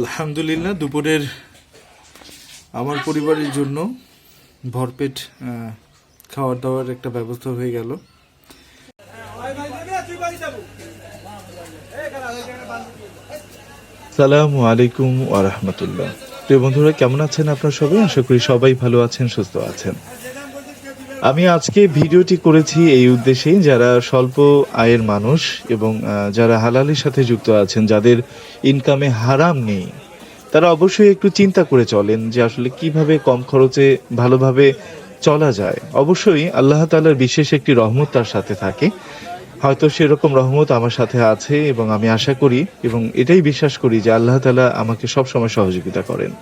আলহামদুলিল্লাহ, দুপুরের আমার পরিবারের জন্য ভরপেট খাওয়ার দাওয়ার একটা ব্যবস্থা হয়ে গেল। সালামু আলাইকুম ওয়া রাহমাতুল্লাহ। প্রিয় বন্ধুরা, কেমন আছেন আপনারা সবাই? আশা করি সবাই ভালো আছেন, সুস্থ আছেন। আমি আজকে ভিডিওটি করেছি এই উদ্দেশ্যেই যারা স্বল্প আয়ের মানুষ এবং যারা হালালের সাথে যুক্ত আছেন, যাদের ইনকামে হারাম নেই, তারা অবশ্যই একটু চিন্তা করে চলেন যে আসলে কীভাবে কম খরচে ভালোভাবে চলা যায়। অবশ্যই আল্লাহ তাআলার বিশেষ একটি রহমত তার সাথে থাকে। হয়তো সেরকম রহমত আমার সাথে আছে এবং আমি আশা করি এবং এটাই বিশ্বাস করি যে আল্লাহ তালা আমাকে সবসময় সহযোগিতা করেন।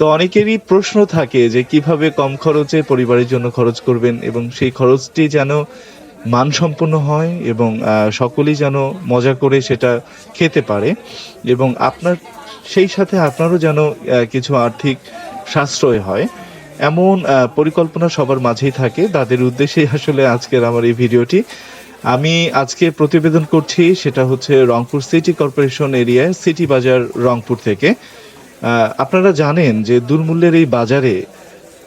তো অনেকেরই প্রশ্ন থাকে যে কীভাবে কম খরচে পরিবারের জন্য খরচ করবেন এবং সেই খরচটি যেন মানসম্পন্ন হয় এবং সকলেই যেন মজা করে সেটা খেতে পারে এবং আপনার, সেই সাথে আপনারও যেন কিছু আর্থিক সাশ্রয় হয়। এমন পরিকল্পনা সবার মাঝেই থাকে। তাদের উদ্দেশ্যেই আসলে আজকের আমার এই ভিডিওটি। আমি আজকে প্রতিবেদন করছি, সেটা হচ্ছে রংপুর সিটি কর্পোরেশন এরিয়ায় সিটি বাজার রংপুর থেকে। আপনারা জানেন যে দুর্মূল্যের এই বাজারে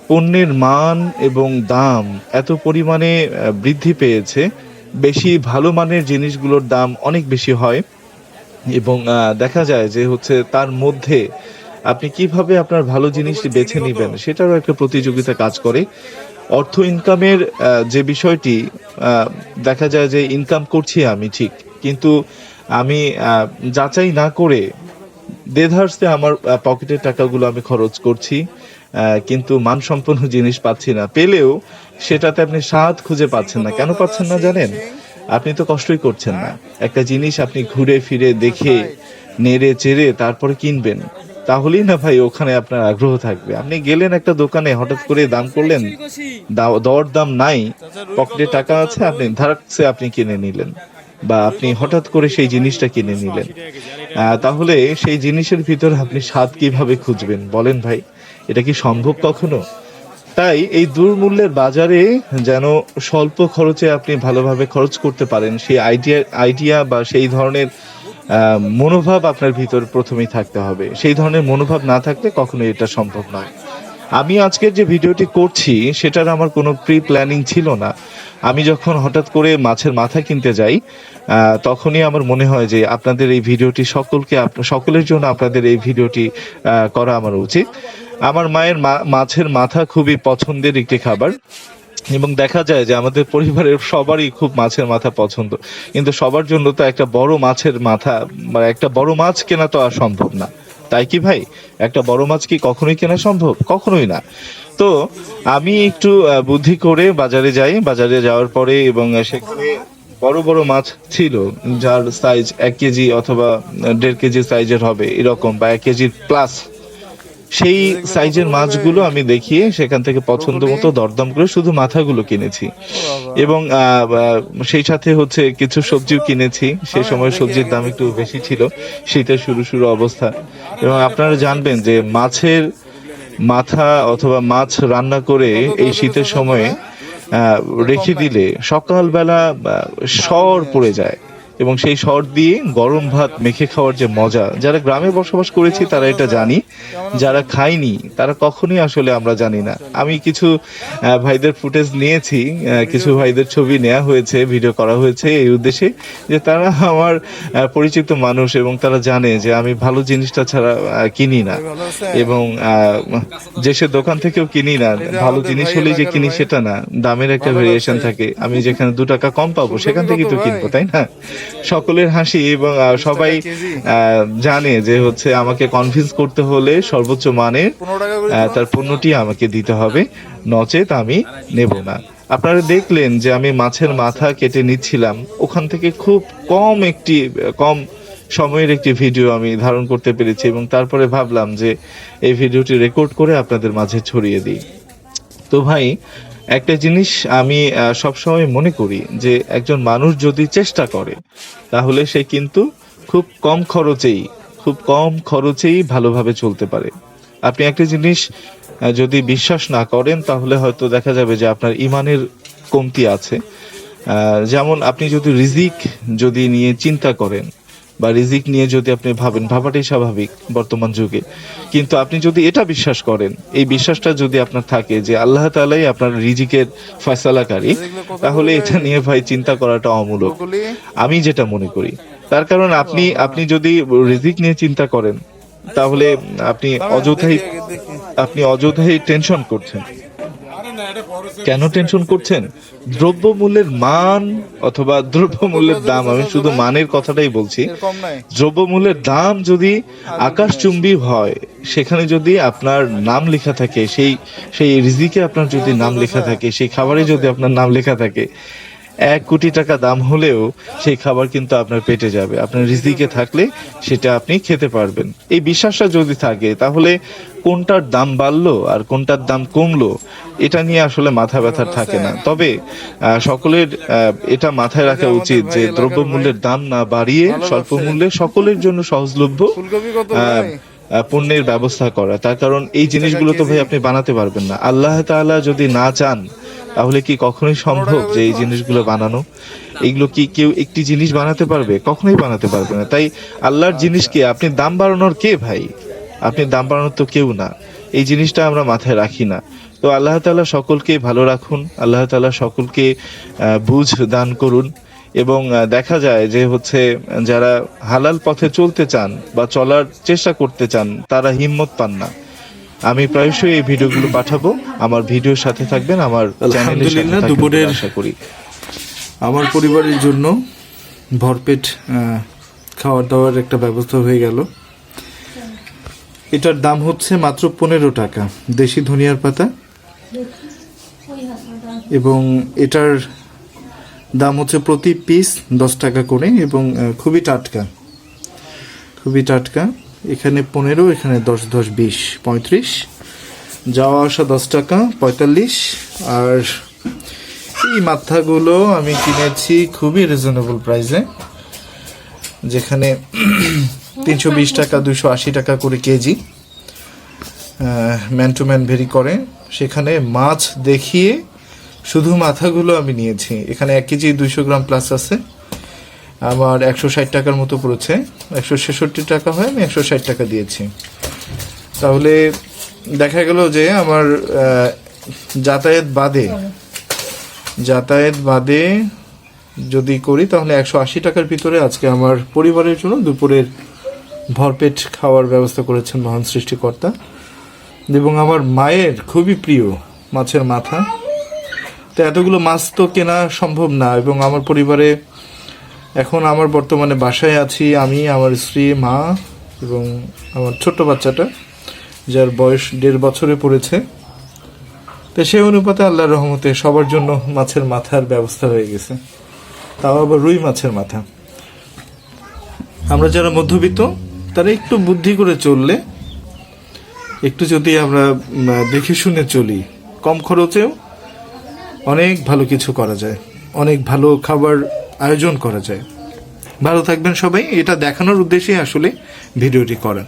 পণ্যের মান এবং দাম এত পরিমাণে বৃদ্ধি পেয়েছে। বেশি ভালো মানের জিনিসগুলোর দাম অনেক বেশি হয়। এবং দেখা যায় যে হচ্ছে তার মধ্যে আপনি কীভাবে আপনার ভালো জিনিসটি বেছে নেবেন সেটারও একটা প্রতিযোগিতা কাজ করে। অর্থ ইনকামের যে বিষয়টি দেখা যায় যে ইনকাম করছি আমি ঠিক। কিন্তু আমি যাচাই না করে দেধার্সে আমার পকেটের টাকাগুলো আমি খরচ করছি কিন্তু মানসম্পন্ন জিনিস পাচ্ছি না। পেলেও সেটাতে আপনি স্বাদ খুঁজে পাচ্ছেন না। কেন পাচ্ছেন না জানেন? আপনি তো কষ্টই করছেন না। একটা জিনিস আপনি ঘুরে ফিরে দেখে নেড়ে চেড়ে তারপরে কিনবেন। তাহলেই না ভাই ওখানে আপনার আগ্রহ থাকবে। আপনি গেলেন একটা দোকানে হঠাৎ করে দাম করলেন। দর দাম নাই। পকেটে টাকা আছে আপনি ধারাকসে আপনি কিনে নিলেন। বা আপনি হঠাৎ করে সেই জিনিসটা কিনে নিলেন। তাহলে সেই জিনিসের ভিতর আপনি স্বাদ কীভাবে খুঁজবেন? বলেন ভাই, এটা কি সম্ভব কখনো? তাই এই দুর্মূল্যের বাজারে যেন স্বল্প খরচে আপনি ভালোভাবে খরচ করতে পারেন, সেই আইডিয়া আইডিয়া বা সেই ধরনের মনোভাব আপনার ভিতর প্রথমেই থাকতে হবে। সেই ধরনের মনোভাব না থাকলে কখনো এটা সম্ভব নয়। আমি আজকের যে ভিডিওটি করছি, সেটার আমার কোনো প্রি প্ল্যানিং ছিল না। আমি যখন হঠাৎ করে মাছের মাথা কিনতে যাই তখনই আমার মনে হয় যে আপনাদের এই ভিডিওটি সকলকে সকলের জন্য আপনাদের এই ভিডিওটি করা আমার উচিত। আমার মায়ের মাছের মাথা খুবই পছন্দের একটি খাবার। এবং দেখা যায় যে আমাদের পরিবারের সবারই খুব মাছের মাথা পছন্দ। কিন্তু সবার জন্য তো একটা বড় মাছের মাথা মানে একটা বড় মাছ কেনা তো আর সম্ভব না। তাই কি ভাই? একটা বড় মাছ কি কখনোই কেনা সম্ভব? কখনোই না। তো আমি একটু বুদ্ধি করে বাজারে যাই। বাজারে যাওয়ার পরে এবং সেখানে বড় বড় মাছ ছিল, যার সাইজ এক কেজি অথবা দেড় কেজি সাইজের হবে, এরকম বা এক কেজির প্লাস সেই সাইজের মাছগুলো আমি দেখিয়ে সেখান থেকে পছন্দ মতো দরদাম করে শুধু মাথাগুলো কিনেছি। এবং সেই সাথে হচ্ছে কিছু সবজিও কিনেছি। সেই সময় সবজির দাম একটু বেশি ছিল। শীতের শুরু শুরু অবস্থা। এবং আপনারা জানবেন যে মাছের মাথা অথবা মাছ রান্না করে এই শীতের সময়ে রেখে দিলে সকালবেলা সর পড়ে যায়। এবং সেই সর দিয়ে গরম ভাত মেখে খাওয়ার যে মজা যারা গ্রামে বসবাস করেছি তারা এটা জানি যারা খায়নি তারা কখনোই আসলে আমরা জানি না। আমি কিছু ভাইদের ফুটেজ নিয়েছি কিছু ভাইদের ছবি নেওয়া হয়েছে ভিডিও করা হয়েছে এই উদ্দেশ্যে যে তারা আমার পরিচিত মানুষ এবং তারা জানে যে আমি ভালো জিনিসটা ছাড়া কিনি না। এবং যে সে দোকান থেকেও কিনি না ভালো জিনিস হলেই যে কিনি সেটা না। দামের একটা ভেরিয়েশন থাকে। আমি যেখানে দু টাকা কম পাবো সেখান থেকেই তো কিনবো তাই না? সকলের হাসি এবং সবাই জানে যে হচ্ছে আমাকে কনভিন্স করতে হলে সর্বোচ্চ মানের তার পণ্যটি আমাকে দিতে হবে। নচেত আমি নেব না। আপনারা দেখলেন যে আমি মাছের মাথা কেটে নিচ্ছিলাম। ওখান থেকে খুব কম একটি কম সময়ের একটি ভিডিও আমি ধারণ করতে পেরেছি এবং তারপরে ভাবলাম যে এই ভিডিওটি রেকর্ড করে আপনাদের মাঝে ছড়িয়ে দিই। তো ভাই একটা জিনিস আমি সবসময় মনে করি যে একজন মানুষ যদি চেষ্টা করে, তাহলে সে কিন্তু খুব কম খরচেই, খুব কম খরচেই ভালোভাবে চলতে পারে। আপনি একটা জিনিস যদি বিশ্বাস না করেন, তাহলে হয়তো দেখা যাবে যে আপনার ইমানের কমতি আছে। যেমন আপনি যদি রিজিক যদি নিয়ে চিন্তা করেন বা রিজিক নিয়ে যদি আপনি ভাবেন, ভাবাটাই স্বাভাবিক বর্তমান যুগে। কিন্তু আপনি যদি এটা বিশ্বাস করেন, এই বিশ্বাসটা যদি আপনার থাকে যে আল্লাহ তালাই আপনার রিজিকের ফয়সালাকারী, তাহলে এটা নিয়ে ভাই চিন্তা করাটা অমূলক। আমি যেটা মনে করি, তার কারণ আপনি আপনি যদি রিজিক নিয়ে চিন্তা করেন, তাহলে আপনি অযথাই আপনি অযথাই টেনশন করছেন। কেন টেনশন করছেন? দ্রব্যমূল্যের মান অথবা দ্রব্যমূল্যের দাম আমি শুধু মানের কথাটাই বলছি। দ্রব্যমূল্যের দ্রব্য মূল্যের দাম যদি আকাশচুম্বী হয় সেখানে যদি আপনার নাম লেখা থাকে সেই সেই রিজিকে আপনার যদি নাম লেখা থাকে সেই খাবারে যদি আপনার নাম লেখা থাকে এক কোটি টাকা দাম হলেও সেই খাবার কিন্তু আপনার পেটে যাবে। আপনার রিজিকে থাকলে সেটা আপনি খেতে পারবেন। এই বিশ্বাসটা যদি থাকে তাহলে কোনটার দাম বাড়লো আর কোনটার দাম কমলো এটা নিয়ে আসলে মাথা ব্যথা থাকে না। তবে আহ, সকলের আহ, এটা মাথায় রাখা উচিত যে দ্রব্য মূল্যের দাম না বাড়িয়ে স্বল্প মূল্যে সকলের জন্য সহজলভ্য পণ্যের ব্যবস্থা করা। তার কারণ এই জিনিসগুলো তো ভাই আপনি বানাতে পারবেন না। আল্লাহ তাআলা যদি না চান তাহলে কি কখনোই সম্ভব যে এই জিনিসগুলো বানানো? এগুলো কি কেউ একটি জিনিস বানাতে পারবে? কখনোই বানাতে পারবে না। তাই আল্লাহর জিনিসকে আপনি দাম বাড়ানোর কে ভাই? আপনি দাম বাড়ানোর তো কেউ না। এই জিনিসটা আমরা মাথায় রাখি না। তো আল্লাহ তাআলা সকলকে ভালো রাখুন। আল্লাহ তালা সকলকে বুঝ দান করুন। এবং দেখা যায় যে হচ্ছে যারা হালাল পথে চলতে চান বা চলার চেষ্টা করতে চান, তারা হিম্মত পান না। আমি প্রায়শই এই ভিডিওগুলো পাঠাবো। আমার ভিডিওর সাথে থাকবেন আমার চ্যানেলের সাথে আলহামদুলিল্লাহ, দুপুরের- আশা করি। আমার পরিবারের জন্য ভরপেট খাওয়ার দাওয়ার একটা ব্যবস্থা হয়ে গেল। এটার দাম হচ্ছে মাত্র পনেরো টাকা দেশি ধনিয়ার পাতা। এবং এটার দাম হচ্ছে প্রতি পিস দশ টাকা করে এবং খুবই টাটকা। খুবই টাটকা। এখানে পনেরো, এখানে দশ দশ, বিশ, পঁয়ত্রিশ। যাওয়া আসা দশ টাকা, পঁয়তাল্লিশ। আর এই মাথাগুলো আমি কিনেছি খুবই রিজনেবল প্রাইসে যেখানে তিনশো বিশ টাকা দুশো আশি টাকা করে KG man to man vary করে। সেখানে মাছ দেখিয়ে শুধু মাথাগুলো আমি নিয়েছি। এখানে এক কেজি দুইশো গ্রাম প্লাস আছে। আমার একশো ষাট টাকার মতো পড়েছে। একশো ছেষট্টি টাকা হয়, আমি একশো ষাট টাকা দিয়েছি। তাহলে দেখা গেল যে আমার যাতায়াত বাদে যাতায়াত বাদে যদি করি তাহলে একশো আশি টাকার ভিতরে আজকে আমার পরিবারের জন্য দুপুরের ভরপেট খাওয়ার ব্যবস্থা করেছেন মহান সৃষ্টিকর্তা। এবং আমার মায়ের খুবই প্রিয় মাছের মাথা। তো এতগুলো মাছ তো কেনা সম্ভব না এবং আমার পরিবারে এখন আমার বর্তমানে বাসায় আছি আমি, আমার স্ত্রী, মা এবং আমার ছোট্ট বাচ্চাটা, যার বয়স দেড় বছরে পড়েছে। তো সেই অনুপাতে আল্লাহর রহমতে সবার জন্য মাছের মাথার ব্যবস্থা হয়ে গেছে। তাও আবার রুই মাছের মাথা। আমরা যারা মধ্যবিত্ত, তারা একটু বুদ্ধি করে চললে, একটু যদি আমরা দেখে শুনে চলি, কম খরচেও অনেক ভালো কিছু করা যায়। অনেক ভালো খাবার আয়োজন করা যায়। ভালো থাকবেন সবাই। এটা দেখানোর উদ্দেশ্যে আসলে ভিডিওটি করা